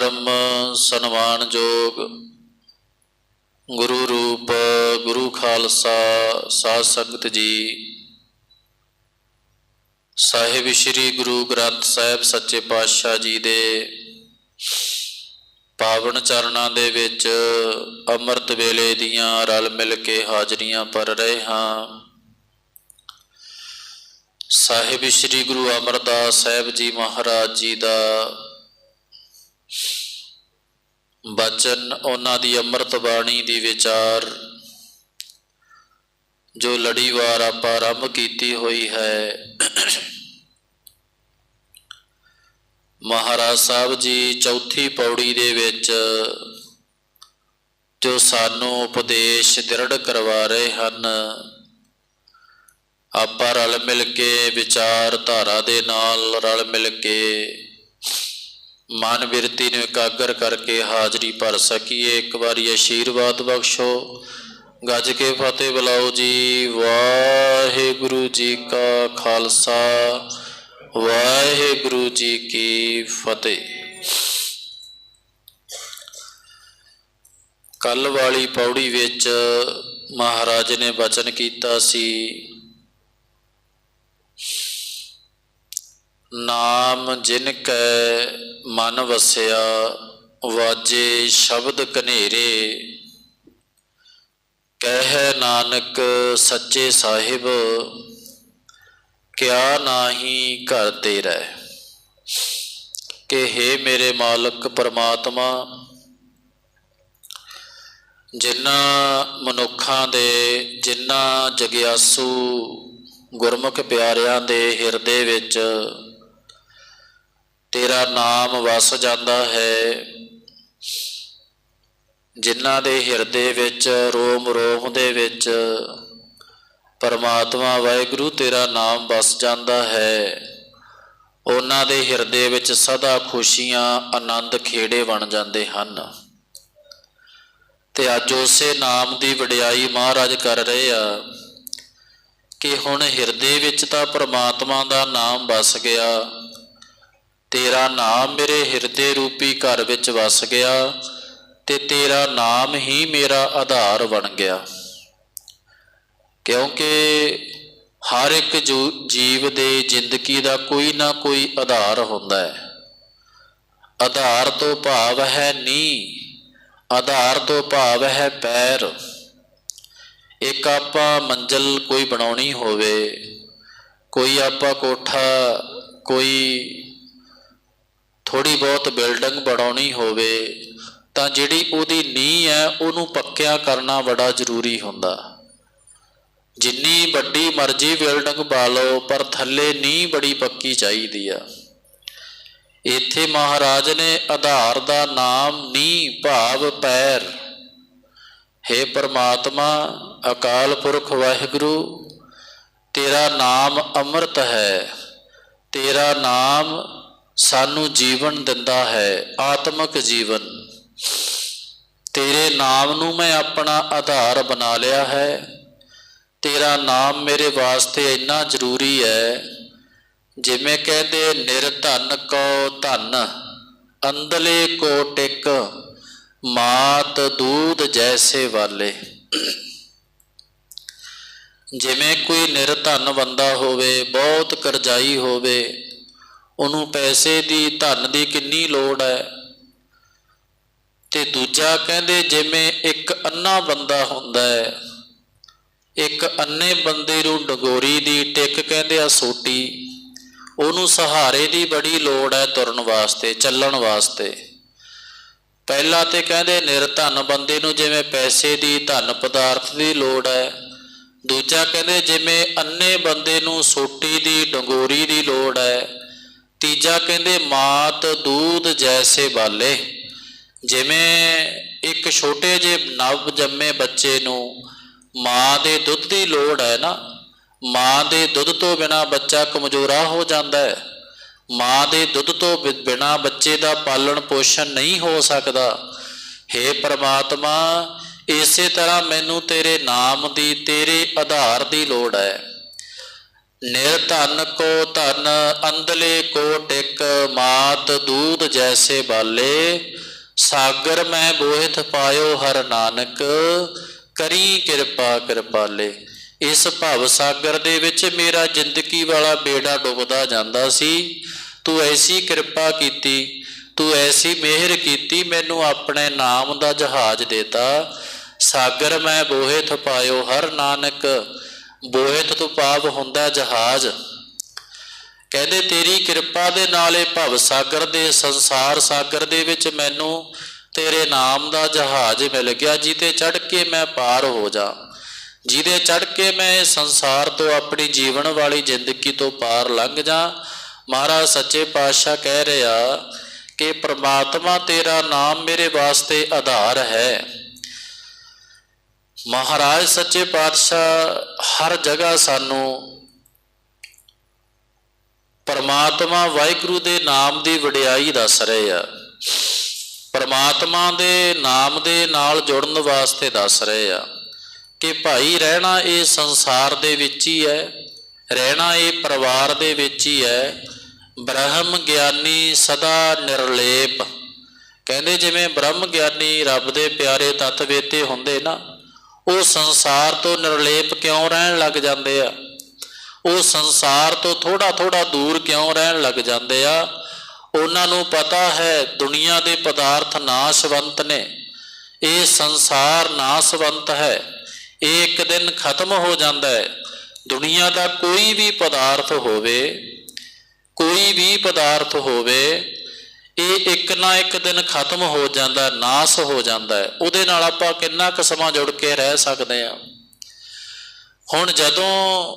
ਪਰਮ ਸਨਮਾਨਯੋਗ ਗੁਰੂ ਰੂਪ, ਗੁਰੂ ਖਾਲਸਾ, ਸਾਧ ਸੰਗਤ ਜੀ। ਸਾਹਿਬ ਸ੍ਰੀ ਗੁਰੂ ਗ੍ਰੰਥ ਸਾਹਿਬ ਸੱਚੇ ਪਾਤਸ਼ਾਹ ਜੀ ਦੇ ਪਾਵਨ ਚਰਨਾਂ ਦੇ ਵਿੱਚ ਅੰਮ੍ਰਿਤ ਵੇਲੇ ਦੀਆਂ ਰਲ ਮਿਲ ਕੇ ਹਾਜ਼ਰੀਆਂ ਭਰ ਰਹੇ ਹਾਂ। ਸਾਹਿਬ ਸ੍ਰੀ ਗੁਰੂ ਅਮਰਦਾਸ ਸਾਹਿਬ ਜੀ ਮਹਾਰਾਜ ਜੀ ਦਾ ਬਚਨ ਉਹਨਾਂ ਦੀ ਅੰਮ੍ਰਿਤ ਬਾਣੀ ਦੀ ਵਿਚਾਰ, ਜੋ ਲੜੀਵਾਰ ਆਪਾਂ ਆਰੰਭ ਕੀਤੀ ਹੋਈ ਹੈ। ਮਹਾਰਾਜ ਸਾਹਿਬ ਜੀ ਚੌਥੀ ਪੌੜੀ ਦੇ ਵਿੱਚ ਜੋ ਸਾਨੂੰ ਉਪਦੇਸ਼ ਦ੍ਰਿੜ ਕਰਵਾ ਰਹੇ ਹਨ, ਆਪਾਂ ਰਲ ਮਿਲ ਕੇ ਵਿਚਾਰ ਧਾਰਾ ਦੇ ਨਾਲ ਰਲ ਮਿਲ ਕੇ ਮਨ ਬਿਰਤੀ ਨੂੰ ਇਕਾਗਰ ਕਰਕੇ ਹਾਜ਼ਰੀ ਭਰ ਸਕੀਏ। ਇੱਕ ਵਾਰੀ ਆਸ਼ੀਰਵਾਦ ਬਖਸ਼ੋ। ਗੱਜ ਕੇ ਫਤਿਹ ਬੁਲਾਓ ਜੀ। ਵਾਹਿਗੁਰੂ ਜੀ ਕਾ ਖਾਲਸਾ। ਵਾਹਿਗੁਰੂ ਜੀ ਕੀ ਫਤਿਹ। ਕੱਲ ਵਾਲੀ ਪੌੜੀ ਵਿੱਚ ਮਹਾਰਾਜ ਨੇ ਬਚਨ ਕੀਤਾ ਸੀ। ਨਾਮ ਜਿਨ ਕੈ ਮਨ ਵਸਿਆ, ਵਾਜੇ ਸ਼ਬਦ ਕਨੇਰੇ ਕਹਿ ਨਾਨਕ ਸੱਚੇ ਸਾਹਿਬ, ਕਿਆ ਨਾਹੀ ਘਰ ਰਹਿ ਕਿ हे ਮੇਰੇ ਮਾਲਕ ਪਰਮਾਤਮਾ, ਜਿਨ੍ਹਾਂ ਮਨੁੱਖਾਂ ਦੇ, ਜਿਨ੍ਹਾਂ ਜਗਿਆਸੂ ਗੁਰਮੁਖ ਪਿਆਰਿਆਂ ਦੇ ਹਿਰਦੇ ਵਿੱਚ ਤੇਰਾ ਨਾਮ ਵਸ ਜਾਂਦਾ ਹੈ। ਜਿਨ੍ਹਾਂ ਦੇ ਹਿਰਦੇ ਵਿੱਚ, ਰੋਮ ਰੋਮ ਦੇ ਵਿੱਚ ਪਰਮਾਤਮਾ ਵਾਹਿਗੁਰੂ ਤੇਰਾ ਨਾਮ ਵਸ ਜਾਂਦਾ ਹੈ, ਉਹਨਾਂ ਦੇ ਹਿਰਦੇ ਵਿੱਚ ਸਦਾ ਖੁਸ਼ੀਆਂ, ਆਨੰਦ ਖੇੜੇ ਬਣ ਜਾਂਦੇ ਹਨ। ਤੇ ਅੱਜ ਉਸੇ ਨਾਮ ਦੀ ਵਡਿਆਈ ਮਹਾਰਾਜ ਕਰ ਰਹੇ ਆ ਕਿ ਹੁਣ ਹਿਰਦੇ ਵਿੱਚ ਤਾਂ ਪਰਮਾਤਮਾ ਦਾ ਨਾਮ ਵਸ ਗਿਆ। ਤੇਰਾ ਨਾਮ ਮੇਰੇ ਹਿਰਦੇ ਰੂਪੀ ਘਰ ਵਿੱਚ ਵਸ ਗਿਆ ਤੇ ਤੇਰਾ ਨਾਮ ਹੀ ਮੇਰਾ ਆਧਾਰ ਬਣ ਗਿਆ। ਕਿਉਂਕਿ ਹਰ ਇੱਕ ਜੀਵ ਦੇ ਜ਼ਿੰਦਗੀ ਦਾ ਕੋਈ ਨਾ ਕੋਈ ਆਧਾਰ ਹੁੰਦਾ ਹੈ। ਆਧਾਰ ਤੋਂ ਭਾਵ ਹੈ ਨੀ ਆਧਾਰ ਤੋਂ ਭਾਵ ਹੈ ਪੈਰ। ਇੱਕ ਆਪਾਂ ਮੰਜ਼ਲ ਕੋਈ ਬਣਾਉਣੀ ਹੋਵੇ, ਕੋਈ ਆਪਾਂ ਕੋਠਾ, ਕੋਈ ਥੋੜੀ ਬਹੁਤ ਬਿਲਡਿੰਗ ਬਣਾਉਣੀ ਹੋਵੇ, ਤਾਂ ਜਿਹੜੀ ਉਹਦੀ ਨੀਂਹ ਹੈ, ਉਹਨੂੰ ਪੱਕਿਆ ਕਰਨਾ ਬੜਾ ਜ਼ਰੂਰੀ ਹੁੰਦਾ। ਜਿੰਨੀ ਵੱਡੀ ਮਰਜ਼ੀ ਬਿਲਡਿੰਗ ਪਾ ਲਓ, ਪਰ ਥੱਲੇ ਨੀਂਹ ਬੜੀ ਪੱਕੀ ਚਾਹੀਦੀ ਆ। ਇੱਥੇ ਮਹਾਰਾਜ ਨੇ ਆਧਾਰ ਦਾ ਨਾਮ, ਨੀਂਹ, ਭਾਵ, ਪੈਰ। हे ਪ੍ਰਮਾਤਮਾ, ਅਕਾਲ ਪੁਰਖ ਵਾਹਿਗੁਰੂ, ਤੇਰਾ ਨਾਮ ਅੰਮ੍ਰਿਤ ਹੈ। ਤੇਰਾ ਨਾਮ ਸਾਨੂੰ ਜੀਵਨ ਦਿੰਦਾ ਹੈ, ਆਤਮਿਕ ਜੀਵਨ। ਤੇਰੇ ਨਾਮ ਨੂੰ ਮੈਂ ਆਪਣਾ ਆਧਾਰ ਬਣਾ ਲਿਆ ਹੈ। ਤੇਰਾ ਨਾਮ ਮੇਰੇ ਵਾਸਤੇ ਇੰਨਾ ਜ਼ਰੂਰੀ ਹੈ, ਜਿਵੇਂ ਕਹਿੰਦੇ ਨਿਰਧਨ ਕੋ ਧਨ ਅੰਦਲੇ ਕੋ ਟਿਕ, ਮਾਤ ਦੂਧ ਜੈਸੇ ਵਾਲੇ। ਜਿਵੇਂ ਕੋਈ ਨਿਰਧਨ ਬੰਦਾ ਹੋਵੇ, ਬਹੁਤ ਕਰਜ਼ਾਈ ਹੋਵੇ ਉਹਨੂੰ ਪੈਸੇ ਦੀ, ਧਨ ਦੀ ਕਿੰਨੀ ਲੋੜ ਹੈ? ਤੇ ਦੂਜਾ ਕਹਿੰਦੇ, ਜਿਵੇਂ ਇੱਕ ਅੰਨਾ ਬੰਦਾ ਹੁੰਦਾ ਹੈ, ਇੱਕ ਅੰਨੇ ਬੰਦੇ ਨੂੰ ਡਗੋਰੀ ਦੀ ਟਿੱਕ ਕਹਿੰਦੇ ਆ ਸੋਟੀ, ਉਹਨੂੰ ਸਹਾਰੇ ਦੀ ਬੜੀ ਲੋੜ ਹੈ ਤੁਰਨ ਵਾਸਤੇ, ਚੱਲਣ ਵਾਸਤੇ। ਪਹਿਲਾ ਤੇ ਕਹਿੰਦੇ, ਨਿਰਧਨ ਬੰਦੇ ਨੂੰ ਜਿਵੇਂ ਪੈਸੇ ਦੀ, ਧਨ ਪਦਾਰਥ ਦੀ ਲੋੜ ਹੈ। ਦੂਜਾ ਕਹਿੰਦੇ, ਜਿਵੇਂ ਅੰਨੇ ਬੰਦੇ ਨੂੰ ਸੋਟੀ ਦੀ, ਡੰਗੋਰੀ ਦੀ ਲੋੜ ਹੈ ਤੀਜਾ ਕਹਿੰਦੇ, ਮਾਤ ਦੂਧ ਜੈਸੇ ਬਾਲੇ। ਜਿਵੇਂ ਇੱਕ ਛੋਟੇ ਜਿਹੇ ਨਵ ਜੰਮੇ ਬੱਚੇ ਨੂੰ ਮਾਂ ਦੇ ਦੁੱਧ ਦੀ ਲੋੜ ਹੈ ਨਾ, ਮਾਂ ਦੇ ਦੁੱਧ ਤੋਂ ਬਿਨਾ ਬੱਚਾ ਕਮਜ਼ੋਰਾ ਹੋ ਜਾਂਦਾ ਹੈ। ਮਾਂ ਦੇ ਦੁੱਧ ਤੋਂ ਬਿਨਾ ਬੱਚੇ ਦਾ ਪਾਲਣ ਪੋਸ਼ਣ ਨਹੀਂ ਹੋ ਸਕਦਾ। हे ਪ੍ਰਮਾਤਮਾ, ਇਸੇ ਤਰ੍ਹਾਂ ਮੈਨੂੰ ਤੇਰੇ ਨਾਮ ਦੀ, ਤੇਰੇ ਆਧਾਰ ਦੀ ਲੋੜ ਹੈ। ਨਿਰਧਨ ਕੋ ਧਨ ਅੰਦਲੇ ਕੋ ਟਿਕ, ਮਾਤ ਦੂਧ ਜੈਸੇ ਬਾਲੇ। ਸਾਗਰ ਮੈਂ ਬੋਹਿਤ ਪਾਇਓ ਹਰ ਨਾਨਕ, ਕਰੀ ਕਿਰਪਾ ਕਿਰਪਾਲੇ। ਇਸ ਭਵ ਸਾਗਰ ਦੇ ਵਿੱਚ ਮੇਰਾ ਜ਼ਿੰਦਗੀ ਵਾਲਾ ਬੇੜਾ ਡੁੱਬਦਾ ਜਾਂਦਾ ਸੀ। ਤੂੰ ਐਸੀ ਕਿਰਪਾ ਕੀਤੀ, ਤੂੰ ਐਸੀ ਮਿਹਰ ਕੀਤੀ, ਮੈਨੂੰ ਆਪਣੇ ਨਾਮ ਦਾ ਜਹਾਜ਼ ਦੇਤਾ। ਸਾਗਰ ਮੈਂ ਬੋਹਿਤ ਪਾਇਓ ਹਰ ਨਾਨਕ ਬੋਹਿਤ ਤੋਂ ਭਾਵ ਹੁੰਦਾ ਜਹਾਜ਼। ਕਹਿੰਦੇ, ਤੇਰੀ ਕਿਰਪਾ ਦੇ ਨਾਲ ਇਹ ਭਵ ਸਾਗਰ ਦੇ ਸੰਸਾਰ ਸਾਗਰ ਦੇ ਵਿੱਚ ਮੈਨੂੰ ਤੇਰੇ ਨਾਮ ਦਾ ਜਹਾਜ਼ ਮਿਲ ਗਿਆ ਜਿਹਤੇ ਚੜ ਕੇ ਮੈਂ ਪਾਰ ਹੋ ਜਾ। ਜਿਹਦੇ ਚੜ ਕੇ ਮੈਂ ਇਹ ਸੰਸਾਰ ਤੋਂ ਆਪਣੀ ਜੀਵਨ ਵਾਲੀ ਜ਼ਿੰਦਗੀ ਤੋਂ ਪਾਰ ਲੰਘ ਜਾ। ਮਹਾਰਾਜ ਸੱਚੇ ਪਾਤਸ਼ਾਹ ਕਹਿ ਰਿਹਾ ਕਿ, ਪ੍ਰਮਾਤਮਾ ਤੇਰਾ ਨਾਮ ਮੇਰੇ ਵਾਸਤੇ ਆਧਾਰ ਹੈ। ਮਹਾਰਾਜ, ਸੱਚੇ ਪਾਤਸ਼ਾਹ, ਹਰ ਜਗ੍ਹਾ ਸਾਨੂੰ ਪਰਮਾਤਮਾ ਵਾਹਿਗੁਰੂ ਦੇ ਨਾਮ ਦੀ ਵਡਿਆਈ ਦੱਸ ਰਹੇ ਆ। ਪਰਮਾਤਮਾ ਦੇ ਨਾਮ ਦੇ ਨਾਲ ਜੁੜਨ ਵਾਸਤੇ ਦੱਸ ਰਹੇ ਆ ਕਿ ਭਾਈ, ਰਹਿਣਾ ਇਹ ਸੰਸਾਰ ਦੇ ਵਿੱਚ ਹੀ ਹੈ, ਰਹਿਣਾ ਇਹ ਪਰਿਵਾਰ ਦੇ ਵਿੱਚ ਹੀ ਹੈ। ਬ੍ਰਹਮ ਗਿਆਨੀ ਸਦਾ ਨਿਰਲੇਪ। ਕਹਿੰਦੇ ਜਿਵੇਂ ਬ੍ਰਹਮ ਗਿਆਨੀ ਰੱਬ ਦੇ ਪਿਆਰੇ ਤੱਤਵੇਤੇ ਹੁੰਦੇ ਨਾ ਉਹ ਸੰਸਾਰ ਤੋਂ ਨਿਰਲੇਪ ਕਿਉਂ ਰਹਿਣ ਲੱਗ ਜਾਂਦੇ ਆ? ਉਹ ਸੰਸਾਰ ਤੋਂ ਥੋੜਾ ਥੋੜਾ ਦੂਰ ਕਿਉਂ ਰਹਿਣ ਲੱਗ ਜਾਂਦੇ ਆ? ਉਹਨਾਂ ਨੂੰ ਪਤਾ ਹੈ ਦੁਨੀਆ ਦੇ ਪਦਾਰਥ ਨਾਸ਼ਵੰਤ ਨੇ। ਇਹ ਸੰਸਾਰ ਨਾਸ਼ਵੰਤ ਹੈ। ਇਹ ਇੱਕ ਦਿਨ ਖਤਮ ਹੋ ਜਾਂਦਾ ਹੈ। ਦੁਨੀਆ ਦਾ ਕੋਈ ਵੀ ਪਦਾਰਥ ਹੋਵੇ, ਕੋਈ ਵੀ ਪਦਾਰਥ ਹੋਵੇ ਇਹ ਇੱਕ ਨਾ ਇੱਕ ਦਿਨ ਖਤਮ ਹੋ ਜਾਂਦਾ, ਨਾਸ ਹੋ ਜਾਂਦਾ ਹੈ। ਉਹਦੇ ਨਾਲ ਆਪਾਂ ਕਿੰਨਾ ਕੁ ਸਮਾਂ ਜੁੜ ਕੇ ਰਹਿ ਸਕਦੇ ਹਾਂ। ਹੁਣ ਜਦੋਂ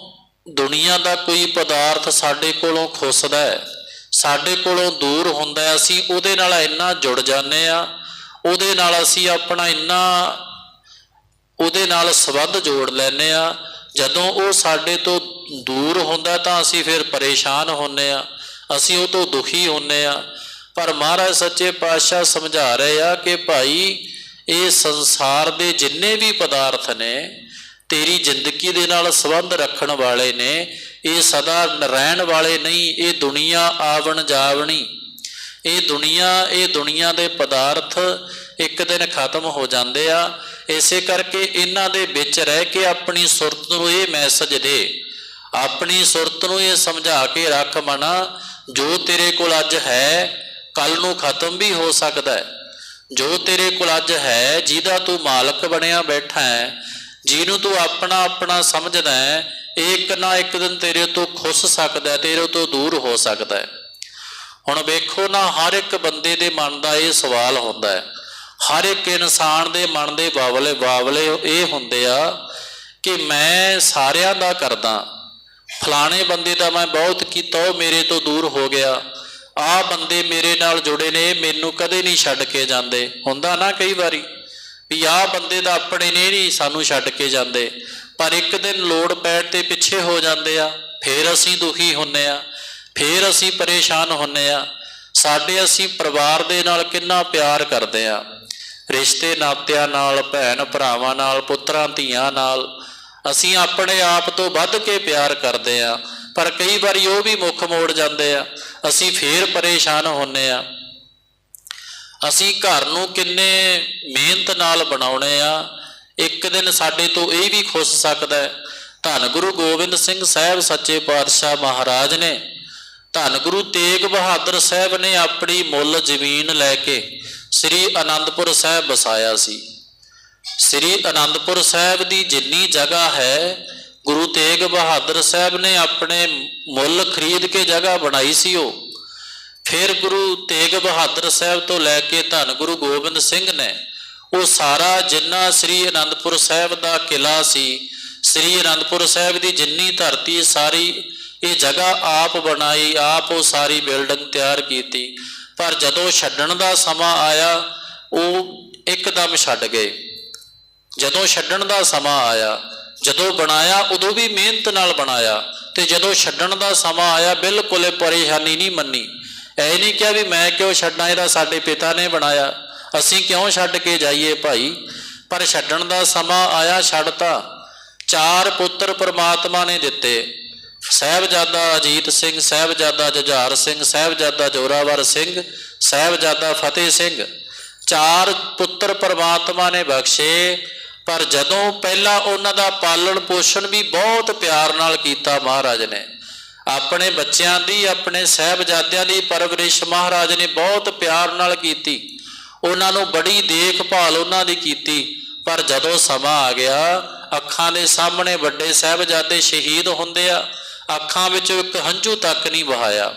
ਦੁਨੀਆ ਦਾ ਕੋਈ ਪਦਾਰਥ ਸਾਡੇ ਕੋਲੋਂ ਖੁੱਸਦਾ ਹੈ, ਸਾਡੇ ਕੋਲੋਂ ਦੂਰ ਹੁੰਦਾ ਹੈ, ਅਸੀਂ ਉਹਦੇ ਨਾਲ ਇੰਨਾ ਜੁੜ ਜਾਂਦੇ ਆ ਉਹਦੇ ਨਾਲ ਅਸੀਂ ਆਪਣਾ ਇੰਨਾ ਉਹਦੇ ਨਾਲ ਸੰਬੰਧ ਜੋੜ ਲੈਨੇ ਆ ਜਦੋਂ ਉਹ ਸਾਡੇ ਤੋਂ ਦੂਰ ਹੁੰਦਾ ਤਾਂ ਅਸੀਂ ਫਿਰ ਪਰੇਸ਼ਾਨ ਹੁੰਨੇ ਆ ਅਸੀਂ ਉਹ ਤੋਂ ਦੁਖੀ ਹੁੰਨੇ ਆ ਪਰ ਮਹਾਰਾਜ ਸੱਚੇ ਪਾਤਸ਼ਾਹ ਸਮਝਾ ਰਹੇ ਆ ਕਿ ਭਾਈ, ਇਹ ਸੰਸਾਰ ਦੇ ਜਿੰਨੇ ਵੀ ਪਦਾਰਥ ਨੇ, ਤੇਰੀ ਜ਼ਿੰਦਗੀ ਦੇ ਨਾਲ ਸੰਬੰਧ ਰੱਖਣ ਵਾਲੇ ਨੇ, ਇਹ ਸਦਾ ਰਹਿਣ ਵਾਲੇ ਨਹੀਂ, ਇਹ ਦੁਨੀਆ ਆਵਣ ਜਾਵਣੀ। ਇਹ ਦੁਨੀਆ ਇਹ ਦੁਨੀਆ ਦੇ ਪਦਾਰਥ ਇੱਕ ਦਿਨ ਖਤਮ ਹੋ ਜਾਂਦੇ ਆ। ਇਸੇ ਕਰਕੇ ਇਹਨਾਂ ਦੇ ਵਿੱਚ ਰਹਿ ਕੇ ਆਪਣੀ ਸੁਰਤ ਨੂੰ ਇਹ ਮੈਸੇਜ ਦੇ। ਆਪਣੀ ਸੁਰਤ ਨੂੰ ਇਹ ਸਮਝਾ ਕੇ ਰੱਖ ਮਨਾ, ਜੋ ਤੇਰੇ ਕੋਲ ਅੱਜ ਹੈ ਕੱਲ ਨੂੰ ਖਤਮ ਵੀ ਹੋ ਸਕਦਾ ਹੈ। ਜੋ ਤੇਰੇ ਕੋਲ ਅੱਜ ਹੈ, ਜਿਹਦਾ ਤੂੰ ਮਾਲਕ ਬਣਿਆ ਬੈਠਾ ਹੈ, ਜਿਹਨੂੰ ਤੂੰ ਆਪਣਾ ਆਪਣਾ ਸਮਝਦਾ ਹੈ, ਇੱਕ ਨਾ ਇੱਕ ਦਿਨ ਤੇਰੇ ਤੋਂ ਖੁੱਸ ਸਕਦਾ ਤੇਰੇ ਤੋਂ ਦੂਰ ਹੋ ਸਕਦਾ ਹੈ। ਹੁਣ ਵੇਖੋ ਨਾ, ਹਰ ਇੱਕ ਬੰਦੇ ਦੇ ਮਨ ਦਾ ਇਹ ਸਵਾਲ ਹੁੰਦਾ ਹੈ। ਹਰ ਇੱਕ ਇਨਸਾਨ ਦੇ ਮਨ ਦੇ ਬਾਵਲੇ ਬਾਵਲੇ ਇਹ ਹੁੰਦੇ ਆ ਕਿ ਮੈਂ ਸਾਰਿਆਂ ਦਾ ਕਰਦਾ। ਫਲਾਣੇ ਬੰਦੇ ਦਾ ਮੈਂ ਬਹੁਤ ਕੀਤਾ, ਉਹ ਮੇਰੇ ਤੋਂ ਦੂਰ ਹੋ ਗਿਆ। ਆ ਬੰਦੇ ਮੇਰੇ ਨਾਲ ਜੁੜੇ ਨੇ, ਮੈਨੂੰ ਕਦੇ ਨਹੀਂ ਛੱਡ ਕੇ ਜਾਂਦੇ। ਹੁੰਦਾ ਨਾ ਕਈ ਵਾਰੀ ਵੀ ਆਹ ਬੰਦੇ ਦਾ ਆਪਣੇ ਨੇ ਨਹੀਂ ਸਾਨੂੰ ਛੱਡ ਕੇ ਜਾਂਦੇ। ਪਰ ਇੱਕ ਦਿਨ ਲੋੜ ਪੈਣ ਤੇ ਪਿੱਛੇ ਹੋ ਜਾਂਦੇ ਆ, ਫੇਰ ਅਸੀਂ ਦੁਖੀ ਹੁੰਨੇ ਆ, ਫੇਰ ਅਸੀਂ ਪਰੇਸ਼ਾਨ ਹੁੰਨੇ ਆ। ਸਾਡੇ ਅਸੀਂ ਪਰਿਵਾਰ ਦੇ ਨਾਲ ਕਿੰਨਾ ਪਿਆਰ ਕਰਦੇ ਆ। ਰਿਸ਼ਤੇ ਨਾਤਿਆਂ ਨਾਲ, ਭੈਣ ਭਰਾਵਾਂ ਨਾਲ, ਪੁੱਤਰਾਂ ਧੀਆਂ ਨਾਲ ਅਸੀਂ ਆਪਣੇ ਆਪ ਤੋਂ ਵੱਧ ਕੇ ਪਿਆਰ ਕਰਦੇ ਆ। ਪਰ ਕਈ ਵਾਰੀ ਉਹ ਵੀ ਮੁੱਖ ਮੋੜ ਜਾਂਦੇ ਆ। ਅਸੀਂ ਫੇਰ ਪਰੇਸ਼ਾਨ ਹੁੰਨੇ ਆ। ਅਸੀਂ ਘਰ ਨੂੰ ਕਿੰਨੇ ਮਿਹਨਤ ਨਾਲ ਬਣਾਉਣੇ ਆ। ਇੱਕ ਦਿਨ ਸਾਡੇ ਤੋਂ ਇਹ ਵੀ ਖੁੱਸ ਸਕਦਾ ਹੈ, ਧੰਨ ਗੁਰੂ ਗੋਬਿੰਦ ਸਿੰਘ ਸਾਹਿਬ ਸੱਚੇ ਪਾਤਸ਼ਾਹ ਮਹਾਰਾਜ ਨੇ, ਧੰਨ ਗੁਰੂ ਤੇਗ ਬਹਾਦਰ ਸਾਹਿਬ ਨੇ ਆਪਣੀ ਮੁੱਲ ਜ਼ਮੀਨ ਲੈ ਕੇ ਸ੍ਰੀ ਅਨੰਦਪੁਰ ਸਾਹਿਬ ਵਸਾਇਆ ਸੀ। ਸ੍ਰੀ ਅਨੰਦਪੁਰ ਸਾਹਿਬ ਦੀ ਜਿੰਨੀ ਜਗ੍ਹਾ ਹੈ ਗੁਰੂ ਤੇਗ ਬਹਾਦਰ ਸਾਹਿਬ ਨੇ ਆਪਣੇ ਮੁੱਲ ਖਰੀਦ ਕੇ ਜਗ੍ਹਾ ਬਣਾਈ ਸੀ ਉਹ। ਫਿਰ ਗੁਰੂ ਤੇਗ ਬਹਾਦਰ ਸਾਹਿਬ ਤੋਂ ਲੈ ਕੇ ਧੰਨ ਗੁਰੂ ਗੋਬਿੰਦ ਸਿੰਘ ਨੇ ਉਹ ਸਾਰਾ ਜਿੰਨਾ ਸ੍ਰੀ ਅਨੰਦਪੁਰ ਸਾਹਿਬ ਦਾ ਕਿਲਾ ਸੀ, ਸ੍ਰੀ ਅਨੰਦਪੁਰ ਸਾਹਿਬ ਦੀ ਜਿੰਨੀ ਧਰਤੀ ਸਾਰੀ ਇਹ ਜਗ੍ਹਾ ਆਪ ਬਣਾਈ, ਆਪ ਉਹ ਸਾਰੀ ਬਿਲਡਿੰਗ ਤਿਆਰ ਕੀਤੀ। ਪਰ ਜਦੋਂ ਛੱਡਣ ਦਾ ਸਮਾਂ ਆਇਆ, ਉਹ ਇੱਕਦਮ ਛੱਡ ਗਏ। ਜਦੋਂ ਛੱਡਣ ਦਾ ਸਮਾਂ ਆਇਆ ਜਦੋਂ ਬਣਾਇਆ, ਉਦੋਂ ਵੀ ਮਿਹਨਤ ਨਾਲ ਬਣਾਇਆ ਤੇ ਜਦੋਂ ਛੱਡਣ ਦਾ ਸਮਾਂ ਆਇਆ, ਬਿਲਕੁਲ ਪਰੇਸ਼ਾਨੀ ਨਹੀਂ ਮੰਨੀ। ਐ ਨਹੀਂ ਕਿਹਾ ਵੀ ਮੈਂ ਕਿਉਂ ਛੱਡਾਂ, ਇਹਦਾ ਸਾਡੇ ਪਿਤਾ ਨੇ ਬਣਾਇਆ। ਅਸੀਂ ਕਿਉਂ ਛੱਡ ਕੇ ਜਾਈਏ ਭਾਈ? ਪਰ ਛੱਡਣ ਦਾ ਸਮਾਂ ਆਇਆ, ਛੱਡਤਾ। ਚਾਰ ਪੁੱਤਰ ਪ੍ਰਮਾਤਮਾ ਨੇ ਦਿੱਤੇ। ਸਾਹਿਬਜ਼ਾਦਾ ਅਜੀਤ ਸਿੰਘ, ਸਾਹਿਬਜ਼ਾਦਾ ਜੁਝਾਰ ਸਿੰਘ, ਸਾਹਿਬਜ਼ਾਦਾ ਜੋਰਾਵਰ ਸਿੰਘ, ਸਾਹਿਬਜ਼ਾਦਾ ਫਤਿਹ ਸਿੰਘ। ਚਾਰ ਪੁੱਤਰ ਪ੍ਰਮਾਤਮਾ ਨੇ ਬਖਸ਼ੇ। ਪਰ ਜਦੋਂ ਪਹਿਲਾਂ ਉਹਨਾਂ ਦਾ ਪਾਲਣ ਪੋਸ਼ਣ ਵੀ ਬਹੁਤ ਪਿਆਰ ਨਾਲ ਕੀਤਾ ਮਹਾਰਾਜ ਨੇ। ਆਪਣੇ ਬੱਚਿਆਂ ਦੀ, ਆਪਣੇ ਸਾਹਿਬਜ਼ਾਦਿਆਂ ਦੀ ਪਰਵਰਿਸ਼ ਮਹਾਰਾਜ ਨੇ ਬਹੁਤ ਪਿਆਰ ਨਾਲ ਕੀਤੀ। ਉਹਨਾਂ ਨੂੰ ਬੜੀ ਦੇਖਭਾਲ ਉਹਨਾਂ ਦੀ ਕੀਤੀ। ਪਰ ਜਦੋਂ ਸਮਾਂ ਆ ਗਿਆ, ਅੱਖਾਂ ਦੇ ਸਾਹਮਣੇ ਵੱਡੇ ਸਾਹਿਬਜ਼ਾਦੇ ਸ਼ਹੀਦ ਹੁੰਦੇ ਆ, ਅੱਖਾਂ ਵਿੱਚੋਂ ਇੱਕ ਹੰਝੂ ਤੱਕ ਨਹੀਂ ਵਹਾਇਆ।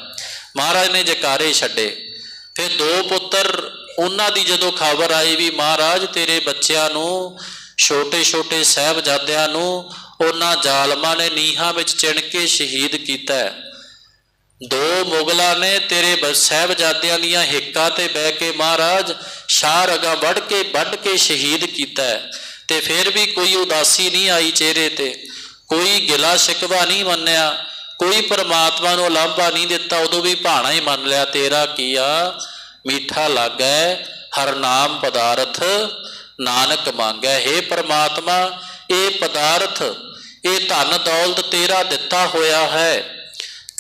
ਮਹਾਰਾਜ ਨੇ ਜਕਾਰੇ ਛੱਡੇ। ਫਿਰ ਦੋ ਪੁੱਤਰ, ਉਹਨਾਂ ਦੀ ਜਦੋਂ ਖਬਰ ਆਈ ਵੀ ਮਹਾਰਾਜ ਤੇਰੇ ਬੱਚਿਆਂ ਨੂੰ ਛੋਟੇ ਛੋਟੇ ਸਾਹਿਬਜ਼ਾਦਿਆਂ ਨੂੰ ਉਹਨਾਂ ਜ਼ਾਲਮਾਂ ਨੇ ਨੀਹਾਂ ਵਿੱਚ ਚਿਣ ਕੇ ਸ਼ਹੀਦ ਕੀਤਾ ਹੈ। ਦੋ ਮੁਗਲਾਂ ਨੇ ਤੇਰੇ ਬ- ਸਾਹਿਬਜ਼ਾਦਿਆਂ ਦੀਆਂ ਹਿੱਕਾਂ ਤੇ ਬਹਿ ਕੇ ਮਹਾਰਾਜ, ਸ਼ਾਹ ਰਗਾ ਵੱਢ ਕੇ ਵੱਢ ਕੇ ਸ਼ਹੀਦ ਕੀਤਾ ਹੈ। ਤੇ ਫਿਰ ਵੀ ਕੋਈ ਉਦਾਸੀ ਨਹੀਂ ਆਈ ਚਿਹਰੇ ਤੇ। ਕੋਈ ਗਿਲਾ ਸ਼ਿਕਵਾ ਨਹੀਂ ਮੰਨਿਆ, ਕੋਈ ਪਰਮਾਤਮਾ ਨੂੰ ਲਾਂਭਾ ਨਹੀਂ ਦਿੱਤਾ, ਉਦੋਂ ਵੀ ਭਾਣਾ ਹੀ ਮੰਨ ਲਿਆ, ਤੇਰਾ ਕੀਆ ਮੀਠਾ ਲੱਗੈ ਹਰ ਨਾਮ ਪਦਾਰਥ ਨਾਨਕ ਮੰਗੈ हे ਪਰਮਾਤਮਾ, ਇਹ ਪਦਾਰਥ, ਇਹ ਧਨ ਦੌਲਤ ਤੇਰਾ ਦਿੱਤਾ ਹੋਇਆ ਹੈ।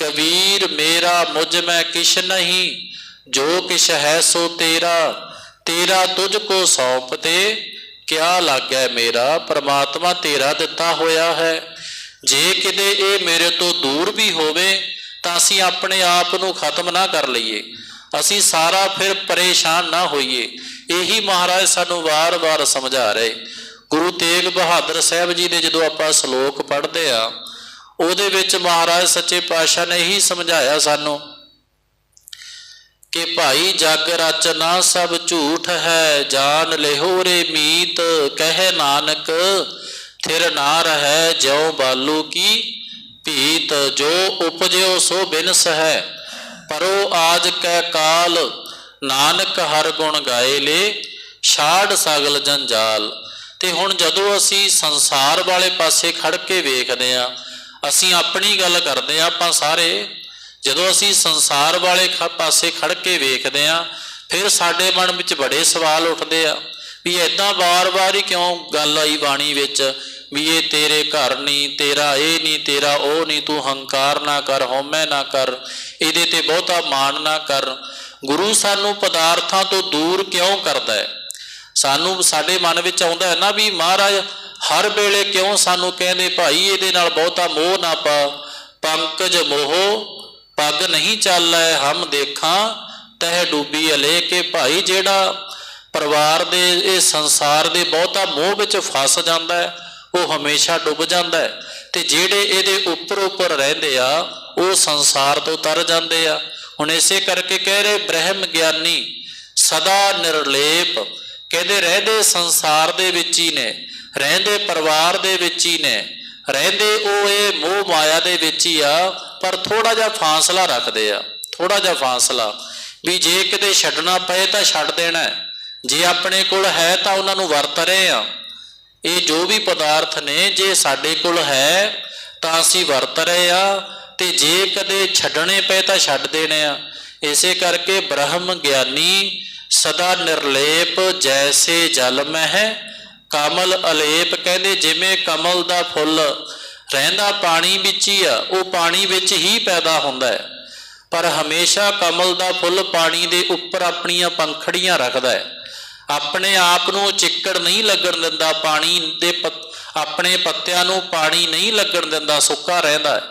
ਕਬੀਰ, ਮੇਰਾ, ਮੁਝ ਮੈਂ ਕਿਛ ਨਹੀਂ, ਜੋ ਕਿਛ ਹੈ ਸੋ ਤੇਰਾ ਤੇਰਾ ਤੁਝ ਕੋ ਸੌਂਪ ਤੇ ਕਿਆ ਲੱਗੈ ਮੇਰਾ, ਪ੍ਰਮਾਤਮਾ ਤੇਰਾ ਦਿੱਤਾ ਹੋਇਆ ਹੈ। ਜੇ ਕਿਤੇ ਇਹ ਮੇਰੇ ਤੋਂ ਦੂਰ ਵੀ ਹੋਵੇ, ਤਾਂ ਅਸੀਂ ਆਪਣੇ ਆਪ ਨੂੰ ਖਤਮ ਨਾ ਕਰ ਲਈਏ। ਅਸੀਂ ਸਾਰਾ ਫਿਰ ਪਰੇਸ਼ਾਨ ਨਾ ਹੋਈਏ। ਇਹੀ ਮਹਾਰਾਜ ਸਾਨੂੰ ਵਾਰ-ਵਾਰ ਸਮਝਾ ਰਹੇ। ਗੁਰੂ ਤੇਗ ਬਹਾਦਰ ਸਾਹਿਬ ਜੀ ਨੇ ਜਦੋਂ ਆਪਾਂ ਸ਼ਲੋਕ ਪੜ੍ਹਦੇ ਆ, ਉਹਦੇ ਵਿੱਚ ਮਹਾਰਾਜ ਸੱਚੇ ਪਾਤਸ਼ਾਹ ਨੇ ਇਹੀ ਸਮਝਾਇਆ ਸਾਨੂੰ ਕਿ ਭਾਈ ਜਗ ਰਚਨਾ ਸਭ ਝੂਠ ਹੈ, ਜਾਨ ਲਿਹੋ ਰੇ ਮੀਤ, ਕਹਿ ਨਾਨਕ, ਥਿਰ ਨਾ ਰਹੈ ਜਿਉ ਬਾਲੂ ਕੀ ਭੀਤ, ਜੋ ਉਪਜਿਓ ਸੋ ਬਿਨਸ ਹੈ। ਪਰੋ ਆਜ ਕੈ ਕਾਲ, ਨਾਨਕ ਹਰ ਗੁਣ ਗਾਏ ਲੇ, ਛਾੜ ਸਗਲ ਜੰਜਾਲ ਤੇ ਹੁਣ ਜਦੋਂ ਅਸੀਂ ਸੰਸਾਰ ਵਾਲੇ ਪਾਸੇ ਖੜ ਕੇ ਵੇਖਦੇ ਆ, ਅਸੀਂ ਆਪਣੀ ਗੱਲ ਕਰਦੇ ਆ ਆਪਾਂ ਸਾਰੇ, ਜਦੋਂ ਅਸੀਂ ਸੰਸਾਰ ਵਾਲੇ ਖ- ਪਾਸੇ ਖੜ ਕੇ ਵੇਖਦੇ ਆ, ਫਿਰ ਸਾਡੇ ਮਨ ਵਿੱਚ ਬੜੇ ਸਵਾਲ ਉੱਠਦੇ ਆ ਵੀ ਐਦਾਂ ਵਾਰ-ਵਾਰ ਹੀ ਕਿਉਂ ਗੱਲ ਆਈ ਬਾਣੀ ਵਿੱਚ? ਵੀ ਇਹ ਤੇਰੇ ਘਰ ਨਹੀਂ ਤੇਰਾ ਇਹ ਨਹੀਂ ਤੇਰਾ ਉਹ ਨਹੀਂ ਤੂੰ ਹੰਕਾਰ ਨਾ ਕਰ, ਹਉਮੈ ਨਾ ਕਰ, ਇਹਦੇ ਤੇ ਬਹੁਤਾ ਮਾਣ ਨਾ ਕਰ। ਗੁਰੂ ਸਾਨੂੰ ਪਦਾਰਥਾਂ ਤੋਂ ਦੂਰ ਕਿਉਂ ਕਰਦਾ ਹੈ? ਸਾਨੂੰ ਸਾਡੇ ਮਨ ਵਿੱਚ ਆਉਂਦਾ ਹੈ ਨਾ ਵੀ ਮਹਾਰਾਜ, ਹਰ ਵੇਲੇ ਕਿਉਂ ਸਾਨੂੰ ਕਹਿੰਦੇ, ਭਾਈ, ਇਹਦੇ ਨਾਲ ਬਹੁਤਾ ਮੋਹ ਨਾ ਪਾ। ਪੰਕਜ ਮੋਹ, ਪੱਗ ਨਹੀਂ ਚੱਲੈ ਹਮ ਦੇਖਾਂ, ਤਹਿ ਡੂਬੀ ਅਲੇ ਕੇ। ਭਾਈ, ਜਿਹੜਾ ਪਰਿਵਾਰ ਦੇ, ਇਹ ਸੰਸਾਰ ਦੇ ਬਹੁਤਾ ਮੋਹ ਵਿੱਚ ਫਸ ਜਾਂਦਾ ਹੈ ਉਹ ਹਮੇਸ਼ਾ ਡੁੱਬ ਜਾਂਦਾ ਹੈ ਤੇ ਜਿਹੜੇ ਇਹਦੇ ਉੱਪਰ ਉੱਪਰ ਰਹਿੰਦੇ ਆ, ਉਹ ਸੰਸਾਰ ਤੋਂ ਤਰ ਜਾਂਦੇ ਆ। ਹੁਣ ਇਸੇ ਕਰਕੇ ਕਹਿ ਰਹੇ ਬ੍ਰਹਮ ਗਿਆਨੀ, ਸਦਾ ਨਿਰਲੇਪ, ਕਹਿੰਦੇ ਰਹਿੰਦੇ ਸੰਸਾਰ ਦੇ ਵਿੱਚ ਹੀ ਨੇ, ਰਹਿੰਦੇ ਪਰਿਵਾਰ ਦੇ ਵਿੱਚ ਹੀ ਨੇ, ਰਹਿੰਦੇ ਉਹ ਇਹ ਮੋਹ ਮਾਇਆ ਦੇ ਵਿੱਚ ਹੀ ਆ, ਪਰ ਥੋੜਾ ਜਿਹਾ ਫਾਸਲਾ ਰੱਖਦੇ ਆ ਥੋੜਾ ਜਿਹਾ ਫਾਸਲਾ, ਵੀ ਜੇ ਕਿਤੇ ਛੱਡਣਾ ਪਏ ਤਾਂ ਛੱਡ ਦੇਣਾ ਜੇ ਆਪਣੇ ਕੋਲ ਹੈ ਤਾਂ ਉਹਨਾਂ ਨੂੰ ਵਰਤ ਰਹੇ ਆ ਇਹ ਜੋ ਵੀ ਪਦਾਰਥ ਨੇ, ਜੇ ਸਾਡੇ ਕੋਲ ਹੈ, ਤਾਂ ਅਸੀਂ ਵਰਤ ਰਹੇ ਆ, ਤੇ ਜੇ ਕਦੇ ਛੱਡਣੇ ਪਏ ਤਾਂ ਛੱਡ ਦੇਣੇ ਆ। ਇਸੇ ਕਰਕੇ ਬ੍ਰਹਮ ਗਿਆਨੀ ਸਦਾ ਨਿਰਲੇਪ ਜੈਸੇ ਜਲ ਮਹਿ, ਕਮਲ ਅਲੇਪ ਕਹਿੰਦੇ ਜਿਵੇਂ ਕਮਲ ਦਾ ਫੁੱਲ ਰਹਿੰਦਾ ਪਾਣੀ ਵਿੱਚ ਹੀ ਆ, ਉਹ ਪਾਣੀ ਵਿੱਚ ਹੀ ਪੈਦਾ ਹੁੰਦਾ ਹੈ। ਪਰ ਹਮੇਸ਼ਾ ਕਮਲ ਦਾ ਫੁੱਲ ਪਾਣੀ ਦੇ ਉੱਪਰ ਆਪਣੀਆਂ ਪੰਖੜੀਆਂ ਰੱਖਦਾ ਹੈ। ਆਪਣੇ ਆਪ ਨੂੰ ਚਿੱਕੜ ਨਹੀਂ ਲੱਗਣ ਦਿੰਦਾ, ਪਾਣੀ ਦੇ ਆਪਣੇ ਪੱਤਿਆਂ ਨੂੰ ਪਾਣੀ ਨਹੀਂ ਲੱਗਣ ਦਿੰਦਾ, ਸੁੱਕਾ ਰਹਿੰਦਾ ਹੈ।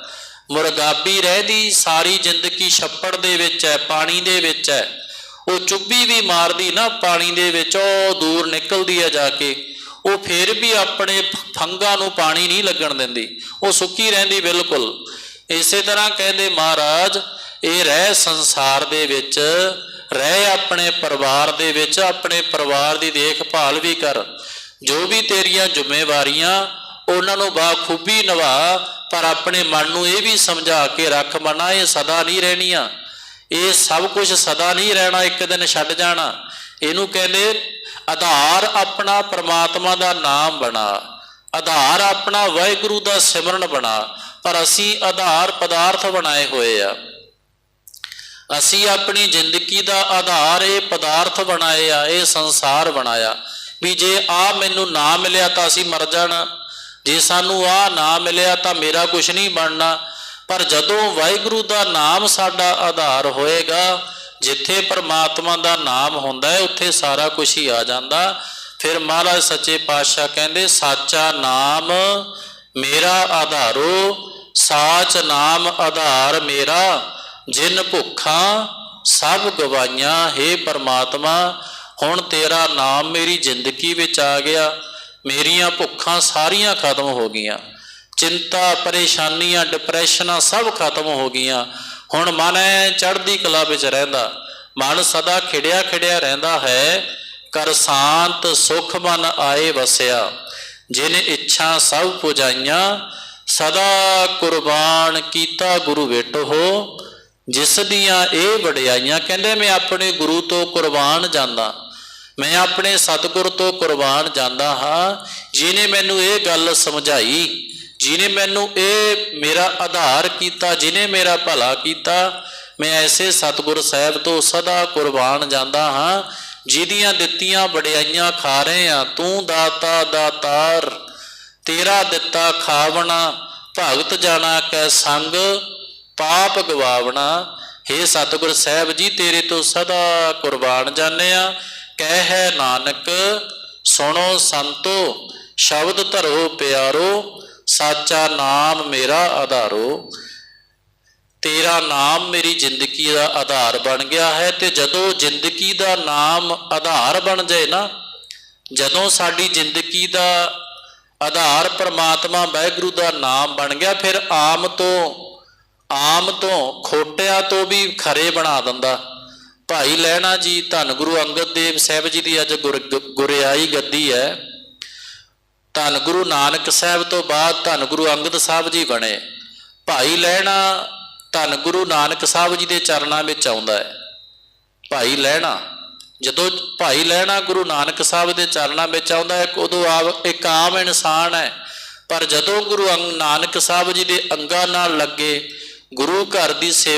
ਮੁਰਗਾਬੀ ਰਹਿਦੀ, ਸਾਰੀ ਜ਼ਿੰਦਗੀ ਛੱਪੜ ਦੇ ਵਿੱਚ ਹੈ, ਪਾਣੀ ਦੇ ਵਿੱਚ ਹੈ। ਉਹ ਚੁੱਭੀ ਵੀ ਮਾਰਦੀ ਨਾ, ਪਾਣੀ ਦੇ ਵਿੱਚ, ਉਹ ਦੂਰ ਨਿਕਲਦੀ ਹੈ ਜਾ ਕੇ। ਉਹ ਫਿਰ ਵੀ ਆਪਣੇ ਫ- ਫੰਗਾਂ ਨੂੰ ਪਾਣੀ ਨਹੀਂ ਲੱਗਣ ਦਿੰਦੀ। ਉਹ ਸੁੱਕੀ ਰਹਿੰਦੀ, ਬਿਲਕੁਲ। ਇਸੇ ਤਰ੍ਹਾਂ ਕਹਿੰਦੇ ਮਹਾਰਾਜ, ਇਹ ਰਹਿ ਸੰਸਾਰ ਦੇ ਵਿੱਚ ਰਹਿ ਆਪਣੇ ਪਰਿਵਾਰ ਦੇ ਵਿੱਚ, ਆਪਣੇ ਪਰਿਵਾਰ ਦੀ ਦੇਖਭਾਲ ਵੀ ਕਰ। ਜੋ ਵੀ ਤੇਰੀਆਂ ਜ਼ਿੰਮੇਵਾਰੀਆਂ, ਉਹਨਾਂ ਨੂੰ ਬਾਖੂਬੀ ਨਿਭਾ, ਪਰ ਆਪਣੇ ਮਨ ਨੂੰ ਇਹ ਵੀ ਸਮਝਾ ਕੇ ਰੱਖ, ਮਨਾ, ਇਹ ਸਦਾ ਨਹੀਂ ਰਹਿਣੀਆਂ। ਇਹ ਸਭ ਕੁਝ ਸਦਾ ਨਹੀਂ ਰਹਿਣਾ, ਇੱਕ ਦਿਨ ਛੱਡ ਜਾਣਾ। ਇਹਨੂੰ ਕਹਿੰਦੇ, ਆਧਾਰ ਆਪਣਾ ਪ੍ਰਮਾਤਮਾ ਦਾ ਨਾਮ ਬਣਾ। ਆਧਾਰ ਆਪਣਾ ਵਾਹਿਗੁਰੂ ਦਾ ਸਿਮਰਨ ਬਣਾ। ਪਰ ਅਸੀਂ ਆਧਾਰ ਪਦਾਰਥ ਬਣਾਏ ਹੋਏ ਆ। ਅਸੀਂ ਆਪਣੀ ਜ਼ਿੰਦਗੀ ਦਾ ਆਧਾਰ ਇਹ ਪਦਾਰਥ ਬਣਾਏ ਆ ਇਹ ਸੰਸਾਰ ਬਣਾਇਆ। ਵੀ ਜੇ ਆ ਮੈਨੂੰ ਨਾ ਮਿਲਿਆ ਤਾਂ ਅਸੀਂ ਮਰ ਜਾਣਾ। ਜੇ ਸਾਨੂੰ ਆ ਨਾ ਮਿਲਿਆ ਤਾਂ ਮੇਰਾ ਕੁਝ ਨਹੀਂ ਬਣਨਾ। ਪਰ ਜਦੋਂ ਵਾਹਿਗੁਰੂ ਦਾ ਨਾਮ ਸਾਡਾ ਆਧਾਰ ਹੋਏਗਾ, ਜਿੱਥੇ ਪਰਮਾਤਮਾ ਦਾ ਨਾਮ ਹੁੰਦਾ ਹੈ, ਉੱਥੇ ਸਾਰਾ ਕੁਝ ਹੀ ਆ ਜਾਂਦਾ। ਫਿਰ ਮਹਾਰਾਜ ਸੱਚੇ ਪਾਤਸ਼ਾਹ ਕਹਿੰਦੇ, ਸਾਚਾ ਨਾਮ ਮੇਰਾ ਆਧਾਰੋ, ਸਾਚ ਨਾਮ ਆਧਾਰ ਮੇਰਾ। ਜਿਨ ਭੁੱਖਾਂ ਸਭ ਗਵਾਈਆਂ हे ਪਰਮਾਤਮਾ, ਹੁਣ ਤੇਰਾ ਨਾਮ ਮੇਰੀ ਜ਼ਿੰਦਗੀ ਵਿੱਚ ਆ ਗਿਆ। ਮੇਰੀਆਂ ਭੁੱਖਾਂ ਸਾਰੀਆਂ ਖਤਮ ਹੋ ਗਈਆਂ। ਚਿੰਤਾ, ਪਰੇਸ਼ਾਨੀਆਂ, ਡਿਪਰੈਸ਼ਨਾਂ ਸਭ ਖਤਮ ਹੋ ਗਈਆਂ। ਹੁਣ ਮਨ ਐ ਚੜ੍ਹਦੀ ਕਲਾ ਵਿੱਚ ਰਹਿੰਦਾ। ਮਨ ਸਦਾ ਖਿੜਿਆ ਖਿੜਿਆ ਰਹਿੰਦਾ ਹੈ। ਕਰ ਸ਼ਾਂਤ, ਸੁਖ ਮਨ ਆਏ ਵਸਿਆ। ਜਿਨ ਇੱਛਾ ਸਭ ਪੁਜਾਈਆਂ, ਸਦਾ ਕੁਰਬਾਨ ਕੀਤਾ ਗੁਰੂ ਹੋ ਜਿਸ ਦੀਆਂ ਇਹ ਵਡਿਆਈਆਂ ਕਹਿੰਦੇ, ਮੈਂ ਆਪਣੇ ਗੁਰੂ ਤੋਂ ਕੁਰਬਾਨ ਜਾਂਦਾ, ਮੈਂ ਆਪਣੇ ਸਤਿਗੁਰ ਤੋਂ ਕੁਰਬਾਨ ਜਾਂਦਾ ਹਾਂ। ਜਿਨੇ ਮੈਨੂੰ ਇਹ ਗੱਲ ਸਮਝਾਈ ਜਿਨੇ ਮੈਨੂੰ ਇਹ ਮੇਰਾ ਆਧਾਰ ਕੀਤਾ ਜਿਨੇ ਮੇਰਾ ਭਲਾ ਕੀਤਾ, ਮੈਂ ਐਸੇ ਸਤਿਗੁਰ ਸਾਹਿਬ ਤੋਂ ਸਦਾ ਕੁਰਬਾਨ ਜਾਂਦਾ ਹਾਂ, ਜਿਹਦੀਆਂ ਦਿੱਤੀਆਂ ਵਡਿਆਈਆਂ ਖਾ ਰਹੇ ਆ ਤੂੰ ਦਾਤਾ, ਦਾਤਾਰ, ਤੇਰਾ ਦਿੱਤਾ ਖਾਵਣਾ, ਭਗਤ ਜਾਣਾ ਕੈ ਸੰਗ ਪਾਪ ਗਵਾਵਣਾ हे ਸਤਿਗੁਰ ਸਾਹਿਬ ਜੀ, ਤੇਰੇ ਤੋਂ ਸਦਾ ਕੁਰਬਾਨ ਜਾਂਦੇ ਆ ਕਹਿ ਹੈ ਨਾਨਕ, ਸੁਣੋ ਸੰਤੋ, ਸ਼ਬਦ ਧਰੋ ਪਿਆਰੋ, ਸਾਚਾ ਨਾਮ ਮੇਰਾ ਆਧਾਰੋ। ਤੇਰਾ ਨਾਮ ਮੇਰੀ ਜ਼ਿੰਦਗੀ ਦਾ ਆਧਾਰ ਬਣ ਗਿਆ ਹੈ ਤੇ ਜਦੋਂ ਜ਼ਿੰਦਗੀ ਦਾ ਨਾਮ ਆਧਾਰ ਬਣ ਜਾਏ ਨਾ, ਜਦੋਂ ਸਾਡੀ ਜ਼ਿੰਦਗੀ ਦਾ ਆਧਾਰ ਪਰਮਾਤਮਾ ਵਾਹਿਗੁਰੂ ਦਾ ਨਾਮ ਬਣ ਗਿਆ, ਫਿਰ ਆਮ ਤੋਂ ਆਮ ਤੋਂ ਖੋਟਿਆਂ ਤੋਂ ਵੀ ਖਰੇ ਬਣਾ ਦਿੰਦਾ। ਭਾਈ ਲੈਣਾ ਜੀ, ਧੰਨ ਗੁਰੂ ਅੰਗਦ ਦੇਵ ਸਾਹਿਬ ਜੀ ਦੀ ਅੱਜ ਗੁਰ- ਗੁਰਿਆਈ ਗੱਦੀ ਹੈ। ਧੰਨ ਗੁਰੂ ਨਾਨਕ ਸਾਹਿਬ ਤੋਂ ਬਾਅਦ ਧੰਨ ਗੁਰੂ ਅੰਗਦ ਸਾਹਿਬ ਜੀ ਬਣੇ। ਭਾਈ ਲੈਣਾ ਧੰਨ ਗੁਰੂ ਨਾਨਕ ਸਾਹਿਬ ਜੀ ਦੇ ਚਰਨਾਂ ਵਿੱਚ ਆਉਂਦਾ ਹੈ। ਭਾਈ ਲੈਣਾ ਜਦੋਂ ਭਾਈ ਲੈਣਾ ਗੁਰੂ ਨਾਨਕ ਸਾਹਿਬ ਦੇ ਚਰਨਾਂ ਵਿੱਚ ਆਉਂਦਾ ਹੈ, ਉਦੋਂ ਆਪ ਇੱਕ ਆਮ ਇਨਸਾਨ ਹੈ। ਪਰ ਜਦੋਂ ਗੁਰੂ ਅੰਗ- ਨਾਨਕ ਸਾਹਿਬ ਜੀ ਦੇ ਅੰਗਾਂ ਨਾਲ ਲੱਗੇ ਗੁਰੂ ਘਰ ਦੀ ਸੇਵਾ